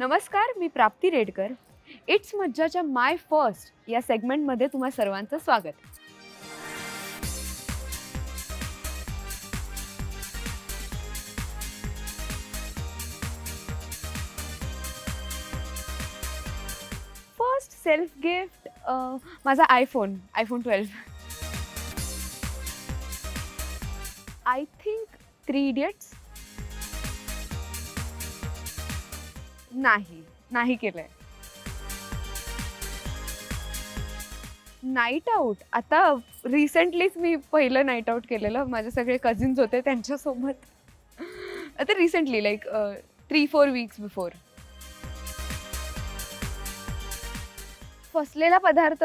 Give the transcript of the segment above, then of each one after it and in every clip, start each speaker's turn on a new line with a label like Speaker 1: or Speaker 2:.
Speaker 1: नमस्कार मी प्राप्ती रेडकर. इट्स मज्जाच्या माय फर्स्ट या सेगमेंटमध्ये तुम्हा सर्वांचं स्वागत. फर्स्ट सेल्फ गिफ्ट माझा iPhone iPhone twelve I think Three Idiots नाही. नाही केलंय. नाईट आऊट आता रिसेंटलीच मी पहिलं नाईट आऊट केलेलं. माझे सगळे कझिन्स होते त्यांच्यासोबत. आता recently like three four weeks before फसलेला पदार्थ.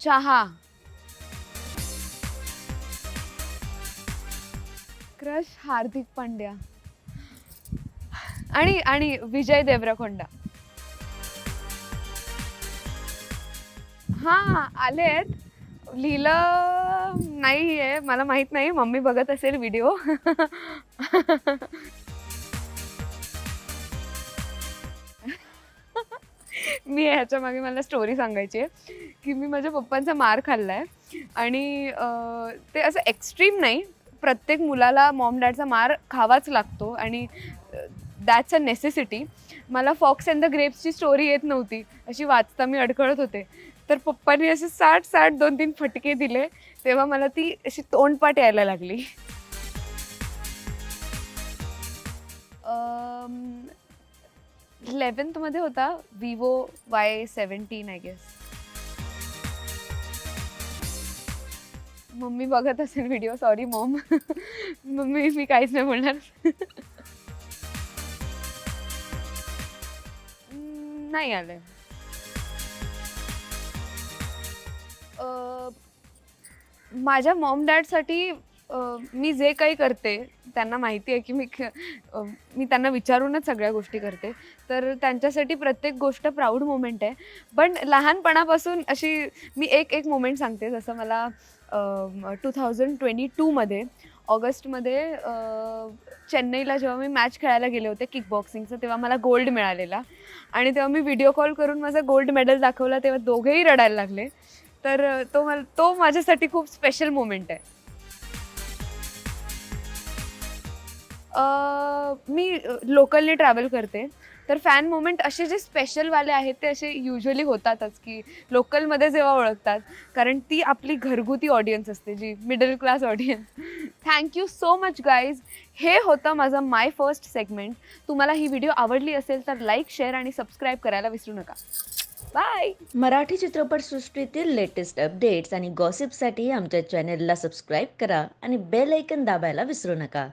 Speaker 1: चहा. क्रश हार्दिक पांड्या. आणि आणि विजय देवरकोंडा. हा आलेत. लिहिलं नाही आहे मला माहीत नाही. मम्मी बघत असेल व्हिडिओ मी ह्याच्या मागे मला स्टोरी सांगायची आहे. की मी माझ्या पप्पांचा मार खाल्लाय. आणि ते असं एक्स्ट्रीम नाही. प्रत्येक मुलाला मॉम डॅडचा मार खावाच लागतो. आणि दॅट्स अ नेसेसिटी मला फॉक्स अँड द ग्रेप्सची स्टोरी येत नव्हती. अशी वाचता मी अडखळत होते. तर पप्पांनी असे साठ साठ दोन तीन फटके दिले तेव्हा मला ती अशी तोंडपाट यायला लागली. इलेवन्थमध्ये होता Vivo Y seventeen I guess mummy बघत असेल व्हिडिओ सॉरी मॉम मम्मी मी काहीच नाही बोलणार. नाही आलंय माझ्या मॉम डॅडसाठी मी जे काही करते त्यांना माहिती आहे की मी मी त्यांना विचारूनच सगळ्या गोष्टी करते. तर त्यांच्यासाठी प्रत्येक गोष्ट प्राऊड मोमेंट आहे. पण लहानपणापासून अशी मी एक एक मोमेंट सांगते. जसं मला टू थाउजंड ट्वेंटी टूमध्ये ऑगस्टमध्ये चेन्नईला जेव्हा मी मॅच खेळायला गेले होते किक बॉक्सिंगचं तेव्हा मला गोल्ड मिळालेला. आणि तेव्हा मी व्हिडिओ कॉल करून माझा गोल्ड मेडल दाखवला तेव्हा दोघेही रडायला लागले. तर तो मला तो माझ्यासाठी खूप स्पेशल मोमेंट आहे. मी लोकलने ट्रॅव्हल करते. तर फॅन मोमेंट असे जे स्पेशलवाले आहेत ते असे युजली होतातच की लोकलमध्ये जेव्हा ओळखतात. कारण ती आपली घरगुती ऑडियन्स असते जी middle class audience thank you so much guys हे होतं माझं माय फर्स्ट सेगमेंट तुम्हाला ही व्हिडिओ आवडली असेल तर लाईक शेअर आणि सबस्क्राईब करायला विसरू नका. बाय
Speaker 2: मराठी चित्रपटसृष्टीतील लेटेस्ट अपडेट्स आणि गॉसिपसाठी आमच्या चॅनेलला सबस्क्राईब करा आणि बेल ऐकन दाबायला विसरू नका.